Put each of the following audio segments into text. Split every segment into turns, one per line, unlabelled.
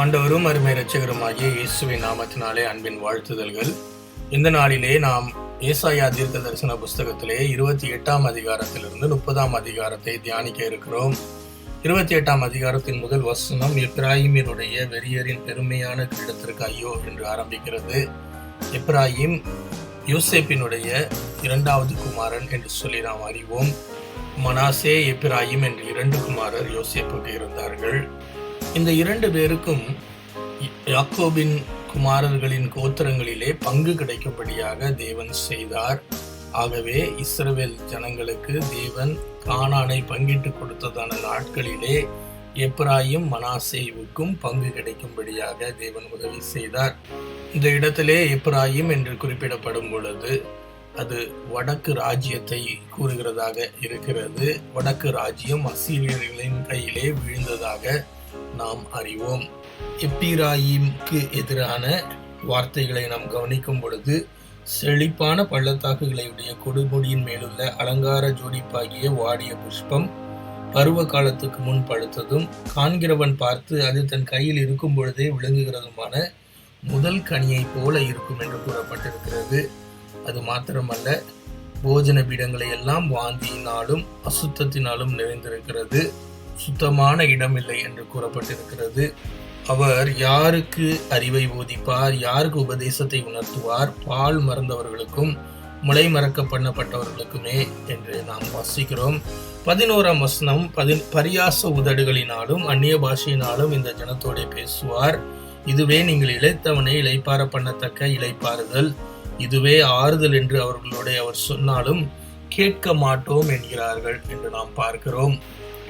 ஆண்டவரும் அருமை இரட்சகருமாகிய இயேசுவின் நாமத்தினாலே அன்பின் வாழ்த்துதல்கள். இந்த நாளிலே நாம் ஏசாயா தீர்க்க தரிசன புஸ்தகத்திலே இருபத்தி எட்டாம் அதிகாரத்திலிருந்து முப்பதாம் அதிகாரத்தை தியானிக்க இருக்கிறோம். இருபத்தி எட்டாம் அதிகாரத்தின் முதல் வசனம் இப்ராஹிமினுடைய வெறியரின் பெருமையான கிரீடத்திற்கு ஐயோ என்று ஆரம்பிக்கிறது. இப்ராஹிம் யூசேப்பினுடைய இரண்டாவது குமாரன் என்று சொல்லி நாம் அறிவோம். மனாசே இப்ராஹிம் என்று இரண்டு குமாரர் யோசேப்புக்கு இருந்தார்கள். இந்த இரண்டு பேருக்கும் யாக்கோபின் குமாரர்களின் கோத்திரங்களிலே பங்கு கிடைக்கும்படியாக தேவன் செய்தார். ஆகவே இஸ்ரவேல் ஜனங்களுக்கு தேவன் கானானை பங்கிட்டு கொடுத்ததான நாட்களிலே எப்ராயும் மனாசேவுக்கும் பங்கு கிடைக்கும்படியாக தேவன் உதவி செய்தார். இந்த இடத்திலே எப்ராயிம் என்று குறிப்பிடப்படும் பொழுது அது வடக்கு ராஜ்யத்தை கூறுகிறதாக இருக்கிறது. வடக்கு ராஜ்யம் அசீரியர்களின் கையிலே விழுந்ததாக நாம் அறிவோம். எப்பிராயிம்க்கு எதிரான வார்த்தைகளை நாம் கவனிக்கும் பொழுது செழிப்பான பள்ளத்தாக்குகளையுடைய கொடுமுடியின் மேலுள்ள அலங்கார ஜோடிப்பாகிய வாடிய புஷ்பம் பருவ காலத்துக்கு முன் பழுத்ததும் காண்கிறவன் பார்த்து அது தன் கையில் இருக்கும் பொழுதே விளங்குகிறதுமான முதல் கனியைப் போல இருக்கும் என்று கூறப்பட்டிருக்கிறது. அது மாத்திரமல்ல போஜன பீடங்களை எல்லாம் வாந்தியினாலும் அசுத்தத்தினாலும் நிறைந்திருக்கிறது. சுத்தமான இடமில்லை என்று கூறப்பட்டிருக்கிறது. அவர் யாருக்கு அறிவை போதிப்பார் யாருக்கு உபதேசத்தை உணர்த்துவார்? பால் மறந்தவர்களுக்கும் முளை மறக்க பண்ணப்பட்டவர்களுக்குமே என்று நாம் வாசிக்கிறோம். பதினோராம் வசனம் பதி பரியாச உதடுகளினாலும் அந்நிய பாஷையினாலும் இந்த ஜனத்தோட பேசுவார். இதுவே நீங்கள் இழைத்தவனை இழைப்பார பண்ணத்தக்க இழைப்பாறுதல் இதுவே ஆறுதல் என்று அவர்களுடைய அவர் சொன்னாலும் கேட்க மாட்டோம் என்கிறார்கள் என்று நாம் பார்க்கிறோம்.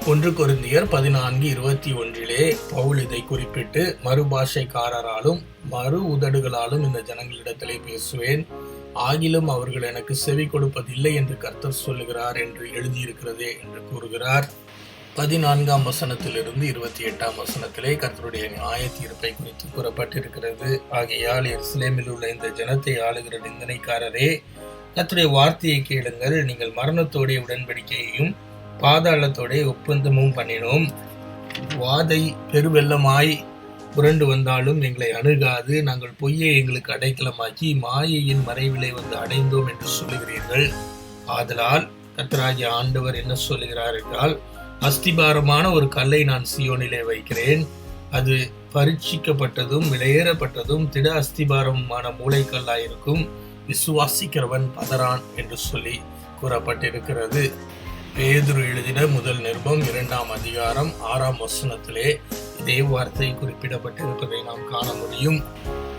ஒன்று கொருந்தியர் பதினான்கு இருபத்தி ஒன்றிலே பவுல் இதை குறிப்பிட்டு மறுபாஷைக்காரராலும் மறு உதடுகளாலும் இந்த ஜனங்களிடத்திலே பேசுவேன். ஆகிலும் அவர்கள் எனக்கு செவி கொடுப்பதில்லை என்று கர்த்தர் சொல்லுகிறார் என்று எழுதியிருக்கிறதே என்று கூறுகிறார். பதினான்காம் வசனத்திலிருந்து இருபத்தி எட்டாம் வசனத்திலே கர்த்தருடைய நியாய தீர்ப்பை குறித்து கூறப்பட்டிருக்கிறது. ஆகையால் எருசலேமில் உள்ள இந்த ஜனத்தை ஆளுகிற நிந்தனைக்காரரே கர்த்தருடைய வார்த்தையை கேளுங்கள். நீங்கள் மரணத்தோடைய உடன்படிக்கையையும் பாதாளத்தோடைய ஒப்பந்தமும் பண்ணினோம். வாதை பெருவெள்ளமாய் புரண்டு வந்தாலும் எங்களை அணுகாது. நாங்கள் பொய்யை எங்களுக்கு அடைக்கலமாக்கி மாயையின் மறைவிலை வந்து அடைந்தோம் என்று சொல்லுகிறீர்கள். ஆதலால் கத்தராஜி ஆண்டவர் என்ன சொல்லுகிறார் என்றால் அஸ்திபாரமான ஒரு கல்லை நான் சியோனிலே வைக்கிறேன். அது பரீட்சிக்கப்பட்டதும் விலையேறப்பட்டதும் திட அஸ்திபாரமான மூளைக்கல்லாயிருக்கும். விசுவாசிக்கிறவன் பதறான் என்று சொல்லி கூறப்பட்டிருக்கிறது. பேதுரு எழுதின முதல் நிருபம் இரண்டாம் அதிகாரம் ஆறாம் வசனத்திலே இதே வார்த்தை குறிப்பிடப்பட்டிருப்பதை நாம் காண முடியும்.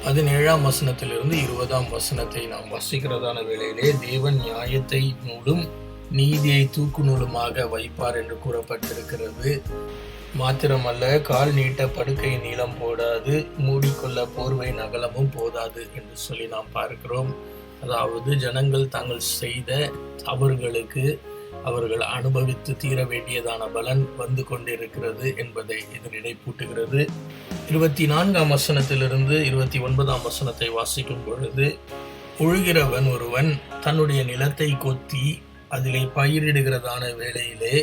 பதினேழாம் வசனத்திலிருந்து இருபதாம் வசனத்தை நாம் வசிக்கிறதான வேளையிலே தேவன் நியாயத்தை நூலும் நீதியை தூக்கு நூலுமாக வைப்பார் என்று கூறப்பட்டிருக்கிறது. மாத்திரமல்ல கால் நீட்ட படுக்கை நீளம் போடாது மூடிக்கொள்ள போர்வை நகலமும் போதாது என்று சொல்லி நாம் பார்க்கிறோம். அதாவது ஜனங்கள் தாங்கள் செய்த தவறுகளுக்கு அவர்கள் அனுபவித்து தீர வேண்டியதான பலன் வந்து கொண்டிருக்கிறது என்பதை இது நினைப்பூட்டுகிறது. இருபத்தி நான்காம் வசனத்திலிருந்து இருபத்தி ஒன்பதாம் வசனத்தை வாசிக்கும் பொழுது உழுகிறவன் ஒருவன் தன்னுடைய நிலத்தை கொத்தி அதிலே பயிரிடுகிறதான வேளையிலே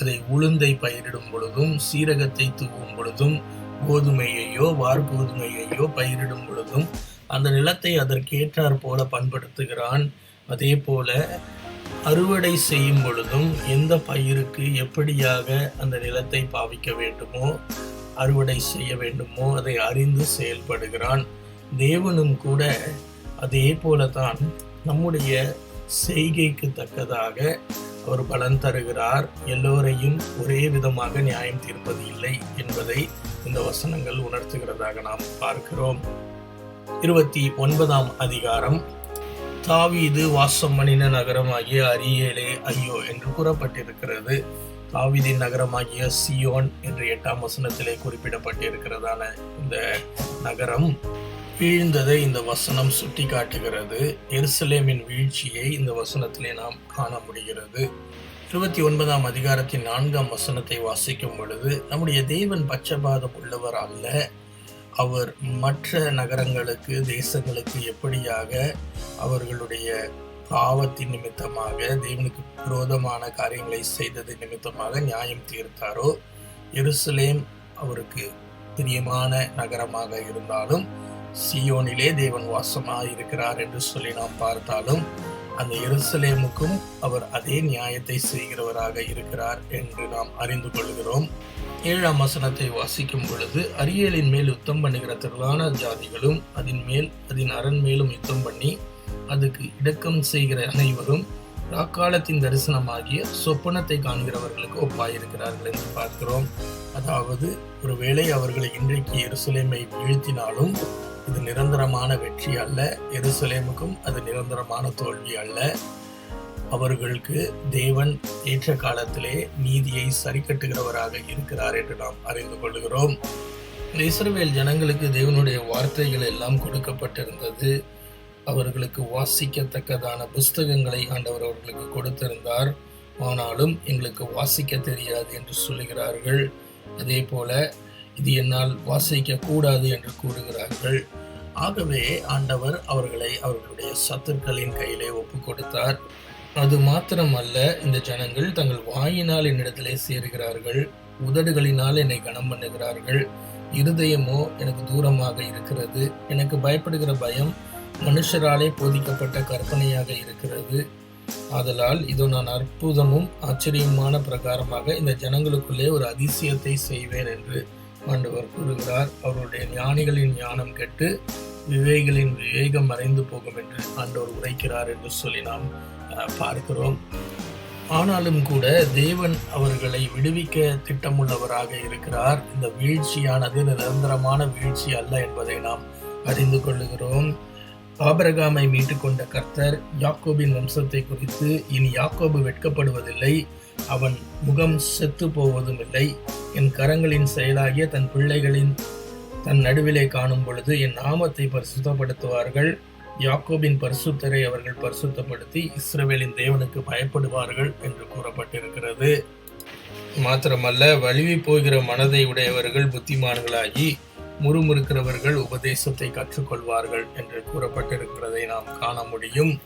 அதை உளுந்தை பயிரிடும் பொழுதும் சீரகத்தை தூவும் பொழுதும் கோதுமையையோ வார்கோதுமையையோ பயிரிடும் பொழுதும் அந்த நிலத்தை அதற்கேற்றாற் போல பண்படுத்துகிறான். அதே போல அறுவடை செய்யும் பொழுதும் எந்த பயிருக்கு எப்படியாக அந்த நிலத்தை பாவிக்க வேண்டுமோ அறுவடை செய்ய வேண்டுமோ அதை அறிந்து செயல்படுகிறான். தேவனும் கூட அதே போலதான் நம்முடைய செய்கைக்கு தக்கதாக அவர் பலன் தருகிறார். எல்லோரையும் ஒரே விதமாக நியாயம் தீர்ப்பது இல்லை என்பதை இந்த வசனங்கள் உணர்த்துகிறதாக நாம் பார்க்கிறோம். இருபத்தி ஒன்பதாம் அதிகாரம். தாவீது வாசம் பண்ணின நகரமாகிய அரியேலே ஐயோ என்று கூறப்பட்டிருக்கிறது. தாவீதின் நகரமாகிய சியோன் என்று எட்டாம் வசனத்திலே குறிப்பிடப்பட்டிருக்கிறதான இந்த நகரம் வீழ்ந்ததை இந்த வசனம் சுட்டி காட்டுகிறது எருசலேமின் வீழ்ச்சியை இந்த வசனத்திலே நாம் காண முடிகிறது. இருபத்தி ஒன்பதாம் அதிகாரத்தின் நான்காம் வசனத்தை வாசிக்கும் பொழுது நம்முடைய தேவன் பச்சபாதம் உள்ளவர் அல்ல அவர் மற்ற நகரங்களுக்கு தேசங்களுக்கு எப்படியாக அவர்களுடைய பாவத்தின் நிமித்தமாக தேவனுக்கு விரோதமான காரியங்களை செய்தது நிமித்தமாக நியாயம் தீர்த்தாரோ? எருசலேம் அவருக்கு பிரியமான நகரமாக இருந்தாலும் சியோனிலே தேவன் வாசமாக இருக்கிறார் என்று சொல்லி நாம் பார்த்தாலும் அந்த எருசலேமுக்கும் அவர் அதே நியாயத்தை செய்கிறவராக இருக்கிறார் என்று நாம் அறிந்து கொள்கிறோம். ஏழாம் வசனத்தை வாசிக்கும் பொழுது அரியலின் மேல் யுத்தம் பண்ணுகிற திரளான ஜாதிகளும் அதன் மேல் அதன் அரண் மேலும் யுத்தம் பண்ணி அதுக்கு இடக்கம் செய்கிற அனைவரும் ராக்காலத்தின் தரிசனமாகிய சொப்பனத்தை காண்கிறவர்களுக்கு ஒப்பாயிருக்கிறார்கள் என்று பார்க்கிறோம். அதாவது ஒருவேளை அவர்களை இன்றைக்கு எருசலேமை வீழ்த்தினாலும் இது நிரந்தரமான வெற்றி அல்ல. எருசலேமுக்கும் அது நிரந்தரமான தோல்வி அல்ல. அவர்களுக்கு தேவன் ஏற்ற காலத்திலே நீதியை சரிக்கட்டுகிறவராக இருக்கிறார் என்று நாம் அறிந்து கொள்கிறோம். இஸ்ரவேல் ஜனங்களுக்கு தேவனுடைய வார்த்தைகள் எல்லாம் கொடுக்கப்பட்டிருந்தது. அவர்களுக்கு வாசிக்கத்தக்கதான புஸ்தகங்களை ஆண்டவர் அவர்களுக்கு கொடுத்திருந்தார். ஆனாலும் எங்களுக்கு வாசிக்க தெரியாது என்று சொல்லுகிறார்கள். அதே போல இது என்னால் வாசிக்க கூடாது என்று கூறுகிறார்கள். ஆகவே ஆண்டவர் அவர்களை அவர்களுடைய சத்துக்களின் கையிலே ஒப்பு கொடுத்தார் அது மாத்திரமல்ல இந்த ஜனங்கள் தங்கள் வாயினால் என்னிடத்திலே சேருகிறார்கள் உதடுகளினால் என்னை கனம் பண்ணுகிறார்கள். இருதயமோ எனக்கு தூரமாக இருக்கிறது எனக்கு பயப்படுகிற பயம் மனுஷராலே போதிக்கப்பட்ட கற்பனையாக இருக்கிறது. ஆதலால் இதோ நான் அற்புதமும் ஆச்சரியமான பிரகாரமாக இந்த ஜனங்களுக்குள்ளே ஒரு அதிசயத்தை செய்வேன் என்று ஆண்டவர் கூறுகிறார் அவருடைய ஞானிகளின் ஞானம் கெட்டு விவேகிகளின் விவேகம் மறைந்து போகும் என்று ஆண்டவர் உரைக்கிறார் என்று சொல்லி நாம் பார்க்கிறோம். ஆனாலும் கூட தேவன் அவர்களை விடுவிக்க திட்டமுள்ளவராக இருக்கிறார். இந்த வீழ்ச்சியானது நிரந்தரமான வீழ்ச்சி அல்ல என்பதை நாம் அறிந்து கொள்ளுகிறோம். ஆபரகாமை மீட்டுக்கொண்ட கர்த்தர் யாக்கோபின் வம்சத்தை குறித்து இனி யாக்கோபு வெட்கப்படுவதில்லை. அவன் முகம் செத்து போவதும் இல்லை என் கரங்களின் செயலாகிய தன் பிள்ளைகளின் தன் நடுவிலே காணும் பொழுது என் நாமத்தை பரிசுத்தப்படுத்துவார்கள். யாக்கோபின் பரிசுத்தரை அவர்கள் பரிசுத்தப்படுத்தி இஸ்ரவேலின் தேவனுக்கு பயப்படுவார்கள் என்று கூறப்பட்டிருக்கிறது. மாத்திரமல்ல வலிவி போகிற மனதை உடையவர்கள் புத்திமான்களாகி முறுமுறுக்கிறவர்கள் உபதேசத்தை கற்றுக்கொள்வார்கள் என்று கூறப்பட்டிருக்கிறதை நாம் காண முடியும்.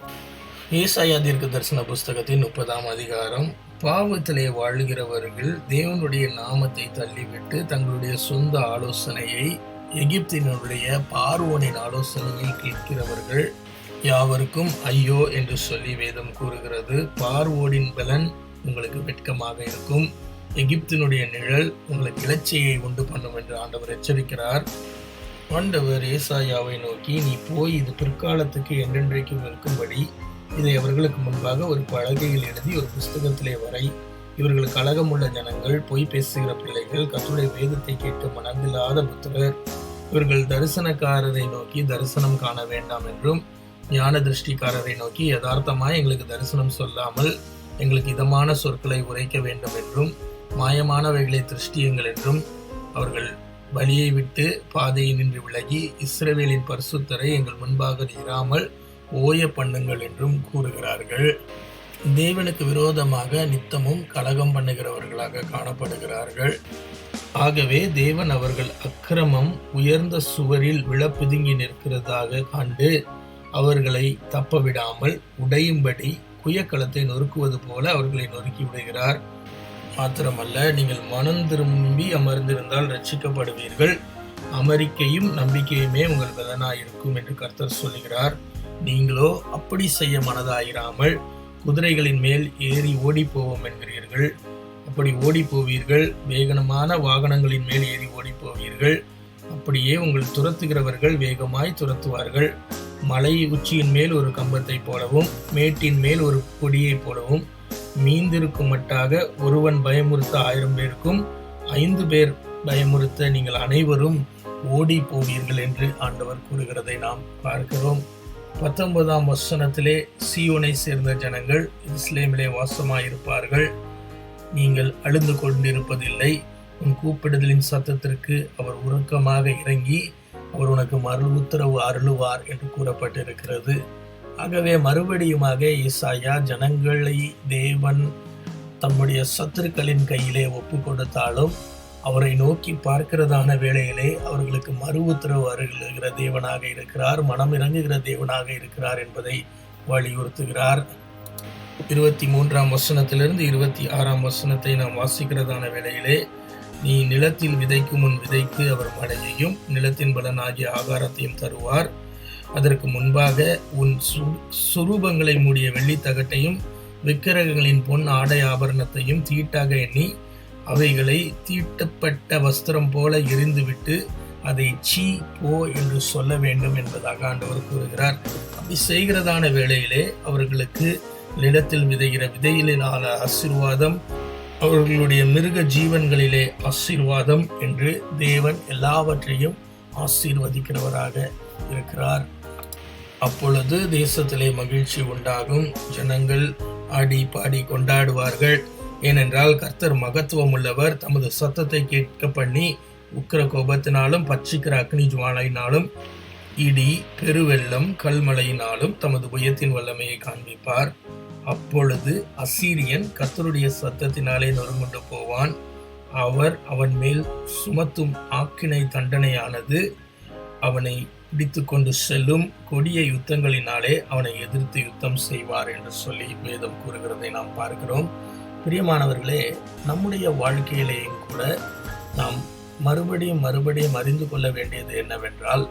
ஏசாயா தீர்க்க தரிசன புஸ்தகத்தின் முப்பதாம் அதிகாரம். பாவத்திலே வாழ்கிறவர்கள் தேவனுடைய நாமத்தை தள்ளிவிட்டு தங்களுடைய சொந்த ஆலோசனையை எகிப்தினுடைய பார்வோனின் ஆலோசனையை கேட்கிறவர்கள் யாவருக்கும் ஐயோ என்று சொல்லி வேதம் கூறுகிறது. பார்வோடின் பலன் உங்களுக்கு வெட்கமாக இருக்கும். எகிப்தினுடைய நிழல் உங்களுக்கு கிளர்ச்சியை உண்டு பண்ணும் என்று ஆண்டவர் எச்சரிக்கிறார். ஆண்டவர் ஏசாயாவை நோக்கி நீ போய் இது பிற்காலத்துக்கு என்றென்றைக்கும் இருக்கும்படி இதை அவர்களுக்கு முன்பாக ஒரு பலகையில் எழுதி ஒரு புஸ்தகத்திலே வரை இவர்களுக்கு அழகமுள்ள ஜனங்கள் பொய் பேசுகிற பிள்ளைகள் கத்துடைய வேதத்தை கேட்டு மனதில்லாத புத்திரர். இவர்கள் தரிசனக்காரரை நோக்கி தரிசனம் காண வேண்டாம் என்றும் ஞான திருஷ்டிக்காரரை நோக்கி யதார்த்தமாய் எங்களுக்கு தரிசனம் சொல்லாமல் எங்களுக்கு இதமான சொற்களை உரைக்க வேண்டும் என்றும் மாயமானவைகளை திருஷ்டியுங்கள் என்றும் அவர்கள் வழியை விட்டு பாதையை நின்று விலகி இஸ்ரவேலின் பரிசுத்தரை எங்கள் முன்பாக இராமல் ஓய பண்ணுங்கள் என்றும் கூறுகிறார்கள். தேவனுக்கு விரோதமாக நித்தமும் கலகம் பண்ணுகிறவர்களாக காணப்படுகிறார்கள். ஆகவே தேவன் அவர்கள் அக்கிரமம் உயர்ந்த சுவரில் விழப்புதுங்கி நிற்கிறதாக கண்டு அவர்களை தப்ப விடாமல் உடையும்படி குயக்களத்தை நொறுக்குவது போல அவர்களை நொறுக்கி விடுகிறார். மாத்திரமல்ல நீங்கள் மனம் திரும்பி அமர்ந்திருந்தால் ரட்சிக்கப்படுவீர்கள் அமெரிக்கையும் நம்பிக்கையுமே உங்கள் பலனாயிருக்கும் என்று கர்த்தர் சொல்கிறார் நீங்களோ அப்படி செய்ய மனதாயிராமல் குதிரைகளின் மேல் ஏறி ஓடி போவோம் என்கிறீர்கள். அப்படி ஓடி போவீர்கள் வேகனமான வாகனங்களின் மேல் ஏறி ஓடி போவீர்கள் அப்படியே உங்கள் துரத்துகிறவர்கள் வேகமாய் துரத்துவார்கள். மலை உச்சியின் மேல் ஒரு கம்பத்தை போலவும் மேட்டின் மேல் ஒரு கொடியைப் போலவும் மீந்திருக்கும் மட்டாக ஒருவன் பயமுறுத்த ஆயிரம் பேருக்கும் ஐந்து பேர் பயமுறுத்த நீங்கள் அனைவரும் ஓடி போவீர்கள் என்று ஆண்டவர் கூறுகிறதை நாம் பார்க்கிறோம். பத்தொன்பதாம் வசனத்திலே சியோனை சேர்ந்த ஜனங்கள் இஸ்லேமிலே வாசமாயிருப்பார்கள். நீங்கள் அழுந்து கொண்டிருப்பதில்லை. உன் கூப்பிடுதலின் சத்தத்திற்கு அவர் உருக்கமாக இறங்கி அவர் உனக்கு மறு உத்தரவு அருளுவார் என்று கூறப்பட்டிருக்கிறது. ஆகவே மறுபடியுமாக ஈசாயா ஜனங்களை தேவன் தம்முடைய சத்துருக்களின் கையிலே ஒப்பு கொடுத்தாலும் அவரை நோக்கி பார்க்கிறதான வேளையிலே அவர்களுக்கு மறு உத்தரவு அருகிற தேவனாக இருக்கிறார் மனம் இறங்குகிற தேவனாக இருக்கிறார் என்பதை வலியுறுத்துகிறார். இருபத்தி மூன்றாம் வசனத்திலிருந்து இருபத்தி ஆறாம் வசனத்தை நாம் வாசிக்கிறதான வேளையிலே நீ நிலத்தில் விதைக்கும் முன் விதைக்கு அவர் மழையையும் நிலத்தின் பலனாகிய ஆகாரத்தையும் தருவார். அதற்கு முன்பாக உன் சு சுரூபங்களை மூடிய வெள்ளித்தகட்டையும் விக்கிரகங்களின் பொன் ஆடை ஆபரணத்தையும் தீட்டாக எண்ணி அவைகளை தீட்டப்பட்ட வஸ்திரம் போல எரிந்துவிட்டு அதை சீ போ என்று சொல்ல வேண்டும் என்பதாக ஆண்டவர் கூறுகிறார். அப்படி செய்கிறதான வேளையிலே அவர்களுக்கு நிலத்தில் விதைகிற விதையிலான ஆசீர்வாதம் அவர்களுடைய மிருக ஜீவன்களிலே ஆசீர்வாதம் என்று தேவன் எல்லாவற்றையும் ஆசீர்வதிக்கிறவராக இருக்கிறார். அப்பொழுது தேசத்திலே மகிழ்ச்சி உண்டாகும். ஜனங்கள் ஆடி பாடி கொண்டாடுவார்கள். ஏனென்றால் கர்த்தர் மகத்துவம் உள்ளவர் தமது சத்தத்தை கேட்க பண்ணி உக்கிர கோபத்தினாலும் பட்சிக்கிற அக்னி ஜுவாலையினாலும் இடி பெருவெள்ளம் கல்மழையினாலும் தமது உயத்தின் வல்லமையை காண்பிப்பார். அப்பொழுது அசீரியன் கர்த்தருடைய சத்தத்தினாலே நொறுங்குண்டு போவான். அவர் அவன் மேல் சுமத்தும் ஆக்கினை தண்டனையானது. அவனை பிடித்து கொண்டு செல்லும் கொடிய யுத்தங்களினாலே அவனை எதிர்த்து யுத்தம் செய்வார் என்று சொல்லி வேதம் கூறுகிறதை நாம் பார்க்கிறோம். பிரியமானவர்களே நம்முடைய வாழ்க்கையிலேயும் கூட நாம் மறுபடியும் மறுபடியும் அறிந்து கொள்ள வேண்டியது என்னவென்றால்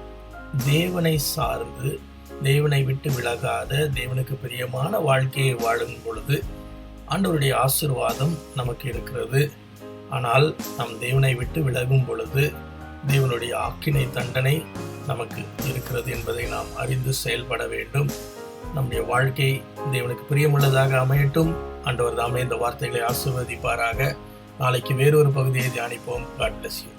தேவனை சார்ந்து தேவனை விட்டு விலகாத தேவனுக்கு பிரியமான வாழ்க்கையை வாழும் பொழுது ஆண்டவருடைய ஆசிர்வாதம் நமக்கு இருக்கிறது. ஆனால் நம் தேவனை விட்டு விலகும் பொழுது தேவனுடைய ஆக்கினை தண்டனை நமக்கு இருக்கிறது என்பதை நாம் அறிந்து செயல்பட வேண்டும். நம்முடைய வாழ்க்கை தேவனுக்கு பிரியமுள்ளதாக அமையட்டும். ஆண்டவர் தாமே இந்த வார்த்தைகளை ஆசிர்வதிப்பாராக. நாளைக்கு வேறொரு பகுதியை தியானிப்போம். God bless you